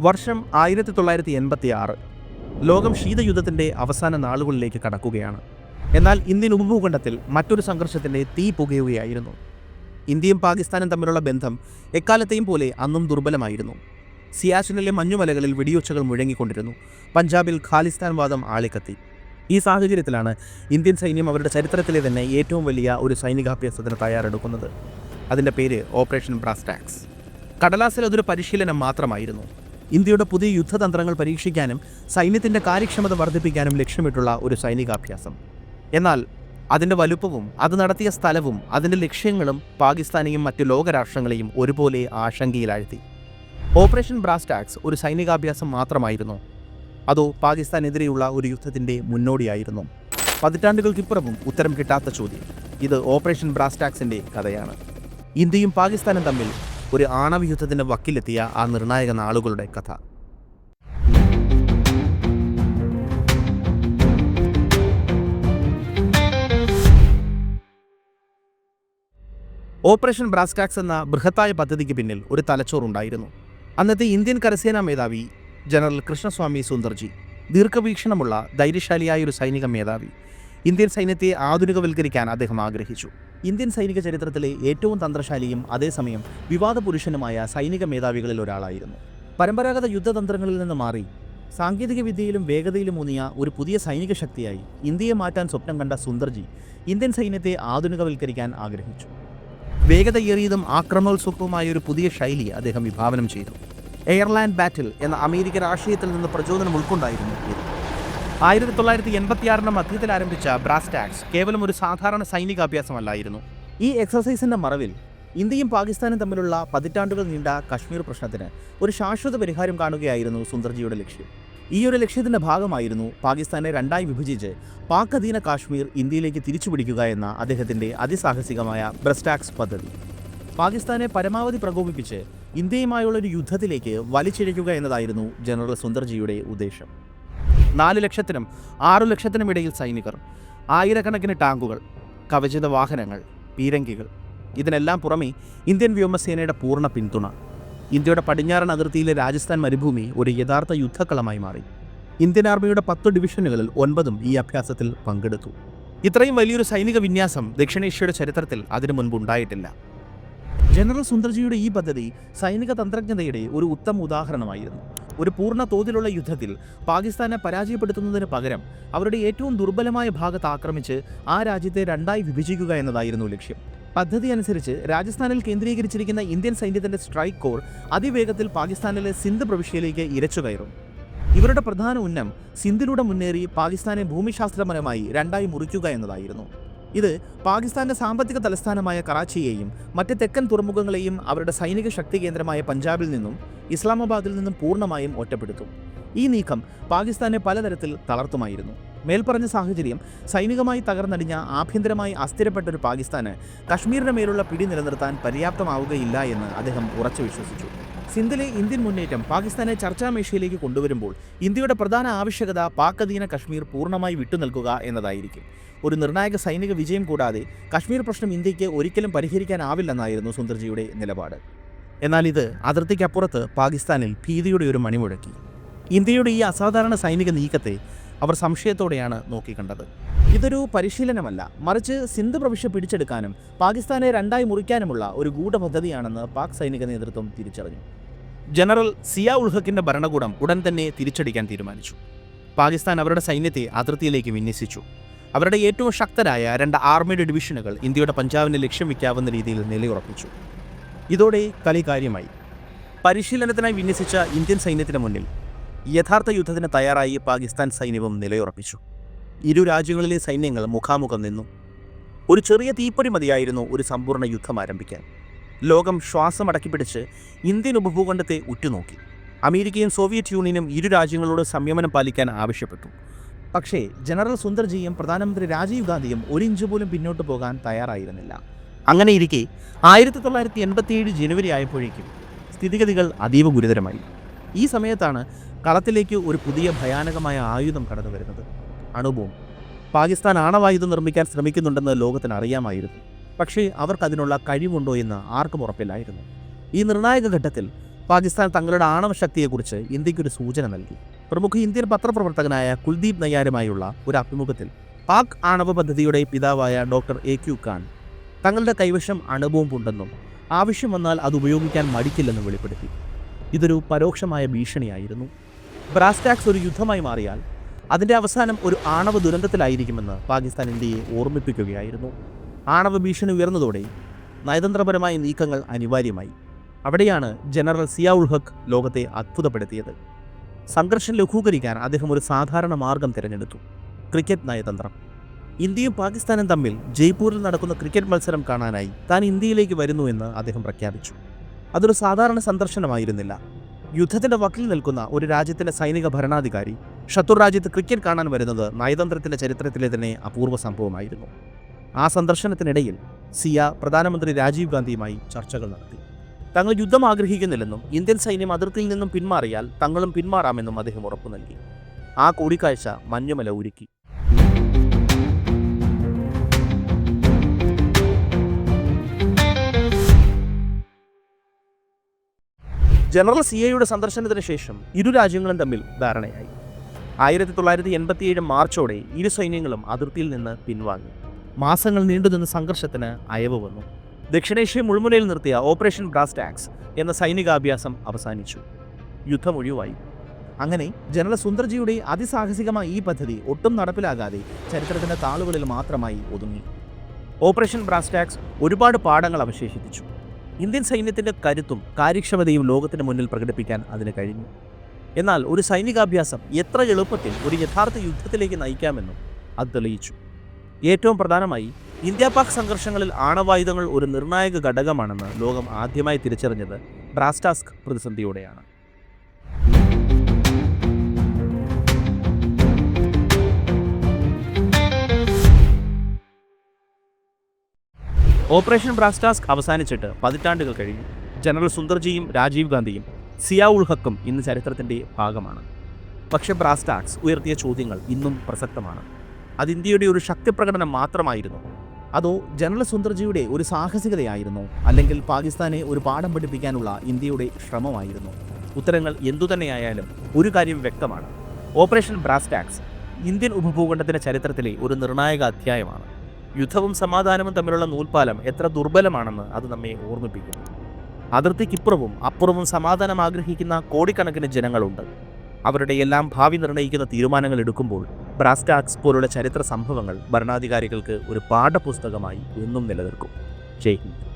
വർഷം ആയിരത്തി തൊള്ളായിരത്തി എൺപത്തി ആറ് ലോകം ശീതയുദ്ധത്തിന്റെ അവസാന നാളുകളിലേക്ക് കടക്കുകയാണ്. എന്നാൽ ഇന്ത്യൻ ഉപഭൂഖണ്ഡത്തിൽ മറ്റൊരു സംഘർഷത്തിന്റെ തീ പുകയുകയായിരുന്നു. ഇന്ത്യയും പാകിസ്ഥാനും തമ്മിലുള്ള ബന്ധം എക്കാലത്തെയും പോലെ അന്നും ദുർബലമായിരുന്നു. സിയാച്ചിനിലെ മഞ്ഞുമലകളിൽ വെടിയൊച്ചകൾ മുഴങ്ങിക്കൊണ്ടിരുന്നു. പഞ്ചാബിൽ ഖാലിസ്ഥാൻ വാദം ആളിക്കത്തി. ഈ സാഹചര്യത്തിലാണ് ഇന്ത്യൻ സൈന്യം അവരുടെ ചരിത്രത്തിലെ തന്നെ ഏറ്റവും വലിയ ഒരു സൈനികാഭ്യാസത്തിന് തയ്യാറെടുക്കുന്നത്. അതിന്റെ പേര് ഓപ്പറേഷൻ ബ്രാസ്റ്റാക്സ്. കടലാസിൽ അതൊരു പരിശീലനം മാത്രമായിരുന്നു. ഇന്ത്യയുടെ പുതിയ യുദ്ധതന്ത്രങ്ങൾ പരീക്ഷിക്കാനും സൈന്യത്തിന്റെ കാര്യക്ഷമത വർദ്ധിപ്പിക്കാനും ലക്ഷ്യമിട്ടുള്ള ഒരു സൈനികാഭ്യാസം. എന്നാൽ അതിന്റെ വലുപ്പവും അത് നടത്തിയ സ്ഥലവും അതിന്റെ ലക്ഷ്യങ്ങളും പാകിസ്ഥാനെയും മറ്റ് ലോകരാഷ്ട്രങ്ങളെയും ഒരുപോലെ ആശങ്കയിലാഴ്ത്തി. ഓപ്പറേഷൻ ബ്രാസ്റ്റാക്സ് ഒരു സൈനികാഭ്യാസം മാത്രമായിരുന്നു. അതോ പാകിസ്ഥാനെതിരെയുള്ള ഒരു യുദ്ധത്തിന്റെ മുന്നോടിയായിരുന്നു. പതിറ്റാണ്ടുകൾക്കിപ്പുറവും ഉത്തരം കിട്ടാത്ത ചോദ്യം. ഇത് ഓപ്പറേഷൻ ബ്രാസ്റ്റാക്സിന്റെ കഥയാണ്. ഇന്ത്യയും പാകിസ്ഥാനും തമ്മിൽ ഒരു ആണവ യുദ്ധത്തിന്റെ വക്കിലെത്തിയ ആ നിർണായക നാളുകളുടെ കഥ. ഓപ്പറേഷൻ ബ്രാസ്റ്റാക്സ് എന്ന ബൃഹത്തായ പദ്ധതിക്ക് പിന്നിൽ ഒരു തലച്ചോറുണ്ടായിരുന്നു. അന്നത്തെ ഇന്ത്യൻ കരസേനാ മേധാവി ജനറൽ കൃഷ്ണസ്വാമി സുന്ദർജി ദീർഘവീക്ഷണമുള്ള ധൈര്യശാലിയായ ഒരു സൈനിക മേധാവി ഇന്ത്യൻ സൈന്യത്തെ ആധുനികവൽക്കരിക്കാൻ അദ്ദേഹം ആഗ്രഹിച്ചു. ഇന്ത്യൻ സൈനിക ചരിത്രത്തിലെ ഏറ്റവും തന്ത്രശാലിയും അതേസമയം വിവാദ പുരുഷനുമായ സൈനിക മേധാവികളിൽ ഒരാളായിരുന്നു. പരമ്പരാഗത യുദ്ധതന്ത്രങ്ങളിൽ നിന്ന് മാറി സാങ്കേതിക വിദ്യയിലും വേഗതയിലും ഊന്നിയ ഒരു പുതിയ സൈനിക ശക്തിയായി ഇന്ത്യയെ മാറ്റാൻ സ്വപ്നം കണ്ട സുന്ദർജി ഇന്ത്യൻ സൈന്യത്തെ ആധുനികവൽക്കരിക്കാൻ ആഗ്രഹിച്ചു. വേഗതയേറിയതും ആക്രമണോത്സുകവുമായ ഒരു പുതിയ ശൈലി അദ്ദേഹം വിഭാവനം ചെയ്തു. എയർലാൻഡ് ബാറ്റിൽ എന്ന അമേരിക്കൻ രാഷ്ട്രീയത്തിൽ നിന്ന് പ്രചോദനം ഉൾക്കൊണ്ടായിരുന്നു ഇത്. ആയിരത്തി തൊള്ളായിരത്തി എൺപത്തിയാറിന് മധ്യത്തിൽ ആരംഭിച്ച ബ്രാസ്റ്റാക്സ് കേവലം ഒരു സാധാരണ സൈനിക അഭ്യാസമല്ലായിരുന്നു. ഈ എക്സസൈസിന്റെ മറവിൽ ഇന്ത്യയും പാകിസ്ഥാനും തമ്മിലുള്ള പതിറ്റാണ്ടുകൾ നീണ്ട കശ്മീർ പ്രശ്നത്തിന് ഒരു ശാശ്വത പരിഹാരം കാണുകയായിരുന്നു സുന്ദർജിയുടെ ലക്ഷ്യം. ഈ ഒരു ലക്ഷ്യത്തിന്റെ ഭാഗമായിരുന്നു പാകിസ്ഥാനെ രണ്ടായി വിഭജിച്ച് പാക് അധീന കാശ്മീർ ഇന്ത്യയിലേക്ക് തിരിച്ചുപിടിക്കുക എന്ന അദ്ദേഹത്തിന്റെ അതിസാഹസികമായ ബ്രസ്റ്റാക്സ് പദ്ധതി. പാകിസ്ഥാനെ പരമാവധി പ്രകോപിപ്പിച്ച് ഇന്ത്യയുമായുള്ള ഒരു യുദ്ധത്തിലേക്ക് വലിച്ചിഴയ്ക്കുക എന്നതായിരുന്നു ജനറൽ സുന്ദർജിയുടെ ഉദ്ദേശം. നാല് ലക്ഷത്തിനും ആറു ലക്ഷത്തിനും ഇടയിൽ സൈനികർ ആയിരക്കണക്കിന് ടാങ്കുകൾ കവചിത വാഹനങ്ങൾ പീരങ്കികൾ ഇതിനെല്ലാം പുറമെ ഇന്ത്യൻ വ്യോമസേനയുടെ പൂർണ പിന്തുണ. ഇന്ത്യയുടെ പടിഞ്ഞാറൻ അതിർത്തിയിലെ രാജസ്ഥാൻ മരുഭൂമി ഒരു യഥാർത്ഥ യുദ്ധക്കളമായി മാറി. ഇന്ത്യൻ ആർമിയുടെ പത്ത് ഡിവിഷനുകളിൽ ഒൻപതും ഈ അഭ്യാസത്തിൽ പങ്കെടുത്തു. ഇത്രയും വലിയൊരു സൈനിക വിന്യാസം ദക്ഷിണേഷ്യയുടെ ചരിത്രത്തിൽ അതിനു മുൻപ് ഉണ്ടായിട്ടില്ല. ജനറൽ സുന്ദർജിയുടെ ഈ പദ്ധതി സൈനിക തന്ത്രജ്ഞതയുടെ ഒരു ഉത്തമ ഉദാഹരണമായിരുന്നു. ഒരു പൂർണ തോതിലുള്ള യുദ്ധത്തിൽ പാകിസ്ഥാനെ പരാജയപ്പെടുത്തുന്നതിന് പകരം അവരുടെ ഏറ്റവും ദുർബലമായ ഭാഗത്ത് ആക്രമിച്ച് ആ രാജ്യത്തെ രണ്ടായി വിഭജിക്കുക എന്നതായിരുന്നു ലക്ഷ്യം. പദ്ധതി അനുസരിച്ച് രാജസ്ഥാനിൽ കേന്ദ്രീകരിച്ചിരിക്കുന്ന ഇന്ത്യൻ സൈന്യത്തിന്റെ സ്ട്രൈക്ക് കോർ അതിവേഗത്തിൽ പാകിസ്ഥാനിലെ സിന്ധ് പ്രവിശ്യയിലേക്ക് ഇരച്ചു കയറും. ഇവരുടെ പ്രധാന ഉന്നം സിന്ധിലൂടെ മുന്നേറി പാകിസ്ഥാനെ ഭൂമിശാസ്ത്രപരമായി രണ്ടായി മുറിക്കുക എന്നതായിരുന്നു. ഇത് പാകിസ്ഥാന്റെ സാമ്പത്തിക തലസ്ഥാനമായ കറാച്ചിയെയും മറ്റ് തെക്കൻ തുറമുഖങ്ങളെയും അവരുടെ സൈനിക ശക്തി കേന്ദ്രമായ പഞ്ചാബിൽ നിന്നും ഇസ്ലാമാബാദിൽ നിന്നും പൂർണമായും ഒറ്റപ്പെടുത്തും. ഈ നീക്കം പാകിസ്ഥാനെ പലതരത്തിൽ തളർത്തുമായിരുന്നു. മേൽപ്പറഞ്ഞ സാഹചര്യം സൈനികമായി തകർന്നടിഞ്ഞ ആഭ്യന്തരമായി അസ്ഥിരപ്പെട്ട ഒരു പാകിസ്ഥാന് കശ്മീരിന് മേലുള്ള പിടി നിലനിർത്താൻ പര്യാപ്തമാവുകയില്ല എന്ന് അദ്ദേഹം ഉറച്ചു വിശ്വസിച്ചു. സിന്ധിലെ ഇന്ത്യൻ മുന്നേറ്റം പാകിസ്ഥാനെ ചർച്ചാമേശയിലേക്ക് കൊണ്ടുവരുമ്പോൾ ഇന്ത്യയുടെ പ്രധാന ആവശ്യകത പാക് അധീന കശ്മീർ പൂർണമായി വിട്ടുനിൽക്കുക എന്നതായിരിക്കും. ഒരു നിർണായക സൈനിക വിജയം കൂടാതെ കശ്മീർ പ്രശ്നം ഇന്ത്യയ്ക്ക് ഒരിക്കലും പരിഹരിക്കാനാവില്ലെന്നായിരുന്നു സുന്ദർജിയുടെ നിലപാട്. എന്നാൽ ഇത് അതിർത്തിക്കപ്പുറത്ത് പാകിസ്ഥാനിൽ ഭീതിയുടെ ഒരു മണിമുഴക്കി. ഇന്ത്യയുടെ ഈ അസാധാരണ സൈനിക നീക്കത്തെ അവർ സംശയത്തോടെയാണ് നോക്കിക്കണ്ടത്. ഇതൊരു പരിശീലനമല്ല. മറിച്ച് സിന്ധ് പ്രവിശ്യ പിടിച്ചെടുക്കാനും പാകിസ്ഥാനെ രണ്ടായി മുറിക്കാനുമുള്ള ഒരു ഗൂഢപദ്ധതിയാണെന്ന് പാക് സൈനിക നേതൃത്വം തിരിച്ചറിഞ്ഞു. ജനറൽ സിയ ഉൾഹക്കിന്റെ ഭരണകൂടം ഉടൻ തന്നെ തിരിച്ചടിക്കാൻ തീരുമാനിച്ചു. പാകിസ്ഥാൻ അവരുടെ സൈന്യത്തെ അതിർത്തിയിലേക്ക് വിന്യസിച്ചു. അവരുടെ ഏറ്റവും ശക്തരായ രണ്ട് ആർമിയുടെ ഡിവിഷനുകൾ ഇന്ത്യയുടെ പഞ്ചാബിനെ ലക്ഷ്യം വയ്ക്കാവുന്ന രീതിയിൽ നിലയുറപ്പിച്ചു. ഇതോടെ കളി കാര്യമായി. പരിശീലനത്തിനായി വിന്യസിച്ച ഇന്ത്യൻ സൈന്യത്തിന് മുന്നിൽ യഥാർത്ഥ യുദ്ധത്തിന് തയ്യാറായി പാകിസ്ഥാൻ സൈന്യവും നിലയുറപ്പിച്ചു. ഇരു രാജ്യങ്ങളിലെ സൈന്യങ്ങൾ മുഖാമുഖം നിന്നു. ഒരു ചെറിയ തീപ്പൊരി മതിയായിരുന്നു ഒരു സമ്പൂർണ യുദ്ധം ആരംഭിക്കാൻ. ലോകം ശ്വാസം അടക്കിപ്പിടിച്ച് ഇന്ത്യൻ ഉപഭൂഖണ്ഡത്തെ ഉറ്റുനോക്കി. അമേരിക്കയും സോവിയറ്റ് യൂണിയനും ഇരു രാജ്യങ്ങളോട് സംയമനം പാലിക്കാൻ ആവശ്യപ്പെട്ടു. പക്ഷേ ജനറൽ സുന്ദർജിയും പ്രധാനമന്ത്രി രാജീവ് ഗാന്ധിയും ഒരിഞ്ച് പോലും പിന്നോട്ട് പോകാൻ തയ്യാറായിരുന്നില്ല. അങ്ങനെ ഇരിക്കെ ആയിരത്തി തൊള്ളായിരത്തി എൺപത്തിയേഴ് ജനുവരി ആയപ്പോഴേക്കും സ്ഥിതിഗതികൾ അതീവ ഗുരുതരമായി. ഈ സമയത്താണ് കളത്തിലേക്ക് ഒരു പുതിയ ഭയാനകമായ ആയുധം കടന്നു വരുന്നത്. അണുബോം പാകിസ്ഥാൻ ആണവായുധം നിർമ്മിക്കാൻ ശ്രമിക്കുന്നുണ്ടെന്ന് ലോകത്തിന് അറിയാമായിരുന്നു പക്ഷേ അവർക്കതിനുള്ള കഴിവുണ്ടോ എന്ന് ആർക്കും ഉറപ്പില്ലായിരുന്നു. ഈ നിർണായക ഘട്ടത്തിൽ പാകിസ്ഥാൻ തങ്ങളുടെ ആണവശക്തിയെക്കുറിച്ച് ഇന്ത്യക്കൊരു സൂചന നൽകി. പ്രമുഖ ഇന്ത്യൻ പത്രപ്രവർത്തകനായ കുൽദീപ് നയ്യാരുമായുള്ള ഒരു അഭിമുഖത്തിൽ പാക് ആണവ പദ്ധതിയുടെ പിതാവായ ഡോക്ടർ എ ക്യു ഖാൻ തങ്ങളുടെ കൈവശം അണുബോംബുണ്ടെന്നും ആവശ്യം വന്നാൽ അത് ഉപയോഗിക്കാൻ മടിക്കില്ലെന്നും വെളിപ്പെടുത്തി. ഇതൊരു പരോക്ഷമായ ഭീഷണിയായിരുന്നു. ബ്രാസ്റ്റാക്സ് ഒരു യുദ്ധമായി മാറിയാൽ അതിന്റെ അവസാനം ഒരു ആണവ ദുരന്തത്തിലായിരിക്കുമെന്ന് പാകിസ്ഥാൻ ഇന്ത്യയെ ഓർമ്മിപ്പിക്കുകയായിരുന്നു. ആണവ ഭീഷണി ഉയർന്നതോടെ നയതന്ത്രപരമായ നീക്കങ്ങൾ അനിവാര്യമായി. അവിടെയാണ് ജനറൽ സിയാ ഉൾ ഹക്ക് ലോകത്തെ അത്ഭുതപ്പെടുത്തിയത്. സംഘർഷം ലഘൂകരിക്കാൻ അദ്ദേഹം ഒരു സാധാരണ മാർഗം തിരഞ്ഞെടുത്തു. ക്രിക്കറ്റ് നയതന്ത്രം. ഇന്ത്യയും പാകിസ്ഥാനും തമ്മിൽ ജയ്പൂരിൽ നടക്കുന്ന ക്രിക്കറ്റ് മത്സരം കാണാനായി താൻ ഇന്ത്യയിലേക്ക് വരുന്നു എന്ന് അദ്ദേഹം പ്രഖ്യാപിച്ചു. അതൊരു സാധാരണ സന്ദർശനമായിരുന്നില്ല. യുദ്ധത്തിന്റെ വക്കിൽ നിൽക്കുന്ന ഒരു രാജ്യത്തിന്റെ സൈനിക ഭരണാധികാരി ശത്രു രാജ്യത്ത് ക്രിക്കറ്റ് കാണാൻ വരുന്നത് നയതന്ത്രത്തിന്റെ ചരിത്രത്തിലെ തന്നെ അപൂർവ സംഭവമായിരുന്നു. ആ സന്ദർശനത്തിനിടയിൽ സിയ പ്രധാനമന്ത്രി രാജീവ് ഗാന്ധിയുമായി ചർച്ചകൾ നടത്തി. തങ്ങൾ യുദ്ധം ആഗ്രഹിക്കുന്നില്ലെന്നും ഇന്ത്യൻ സൈന്യം അതിർത്തിയിൽ നിന്നും പിന്മാറിയാൽ തങ്ങളും പിന്മാറാമെന്നും അദ്ദേഹം ഉറപ്പു നൽകി ആ കൂടിക്കാഴ്ച മഞ്ഞുമല ഒരുക്കി ജനറൽ സി എയുടെ സന്ദർശനത്തിന് ശേഷം ഇരു രാജ്യങ്ങളും തമ്മിൽ ധാരണയായി. ആയിരത്തി തൊള്ളായിരത്തി എൺപത്തിയേഴ് മാർച്ചോടെ ഇരു സൈന്യങ്ങളും അതിർത്തിയിൽ നിന്ന് പിൻവാങ്ങി. മാസങ്ങൾ നീണ്ടുനിന്ന സംഘർഷത്തിന് അയവ് വന്നു. ദക്ഷിണേഷ്യ മുൾമുനയിൽ നിർത്തിയ ഓപ്പറേഷൻ ബ്രാസ്റ്റാക്സ് എന്ന സൈനികാഭ്യാസം അവസാനിച്ചു. യുദ്ധം ഒഴിവായി. അങ്ങനെ ജനറൽ സുന്ദർജിയുടെ അതിസാഹസികമായ ഈ പദ്ധതി ഒട്ടും നടപ്പിലാകാതെ ചരിത്രത്തിന്റെ താളുകളിൽ മാത്രമായി ഒതുങ്ങി. ഓപ്പറേഷൻ ബ്രാസ്റ്റാക്സ് ഒരുപാട് പാഠങ്ങൾ അവശേഷിപ്പിച്ചു. ഇന്ത്യൻ സൈന്യത്തിന്റെ കരുത്തും കാര്യക്ഷമതയും ലോകത്തിന് മുന്നിൽ പ്രകടിപ്പിക്കാൻ അതിന് കഴിഞ്ഞു. എന്നാൽ ഒരു സൈനികാഭ്യാസം എത്ര എളുപ്പത്തിൽ ഒരു യഥാർത്ഥ യുദ്ധത്തിലേക്ക് നയിക്കാമെന്നും അത് തെളിയിച്ചു. ഏറ്റവും പ്രധാനമായി ഇന്ത്യ പാക് സംഘർഷങ്ങളിൽ ആണവായുധങ്ങൾ ഒരു നിർണായക ഘടകമാണെന്ന് ലോകം ആദ്യമായി തിരിച്ചറിഞ്ഞത് ബ്രാസ്റ്റാസ്ക് പ്രതിസന്ധിയോടെയാണ്. ഓപ്പറേഷൻ ബ്രാസ്റ്റാസ്ക് അവസാനിച്ചിട്ട് പതിറ്റാണ്ടുകൾ കഴിഞ്ഞു. ജനറൽ സുന്ദർജിയും രാജീവ് ഗാന്ധിയും സിയാ ഉൾ ഹക്കും ഇന്ന് ചരിത്രത്തിന്റെ ഭാഗമാണ്. പക്ഷേ ബ്രാസ്റ്റാക്സ് ഉയർത്തിയ ചോദ്യങ്ങൾ ഇന്നും പ്രസക്തമാണ്. അത് ഇന്ത്യയുടെ ഒരു ശക്തിപ്രകടനം മാത്രമായിരുന്നു. അതോ ജനറൽ സുന്ദർജിയുടെ ഒരു സാഹസികതയായിരുന്നു? അല്ലെങ്കിൽ പാകിസ്ഥാനെ ഒരു പാഠം പഠിപ്പിക്കാനുള്ള ഇന്ത്യയുടെ ശ്രമമായിരുന്നു? ഉത്തരങ്ങൾ എന്തുതന്നെയായാലും ഒരു കാര്യം വ്യക്തമാണ്. ഓപ്പറേഷൻ ബ്രാസ്റ്റാക്സ് ഇന്ത്യൻ ഉപഭൂഖണ്ഡത്തിന്റെ ചരിത്രത്തിലെ ഒരു നിർണായക അധ്യായമാണ്. യുദ്ധവും സമാധാനവും തമ്മിലുള്ള നൂൽപ്പാലം എത്ര ദുർബലമാണെന്ന് അത് നമ്മെ ഓർമ്മിപ്പിക്കുന്നു. അതിർത്തിക്കിപ്പുറവും അപ്പുറവും സമാധാനം ആഗ്രഹിക്കുന്ന കോടിക്കണക്കിന് ജനങ്ങളുണ്ട്. അവരുടെ എല്ലാം ഭാവി നിർണയിക്കുന്ന തീരുമാനങ്ങൾ എടുക്കുമ്പോൾ ബ്രാസ്റ്റാക്സ് പോലുള്ള ചരിത്ര സംഭവങ്ങൾ ഭരണാധികാരികൾക്ക് ഒരു പാഠപുസ്തകമായി എന്നും നിലനിൽക്കും. ജയ് ഹിന്ദ്.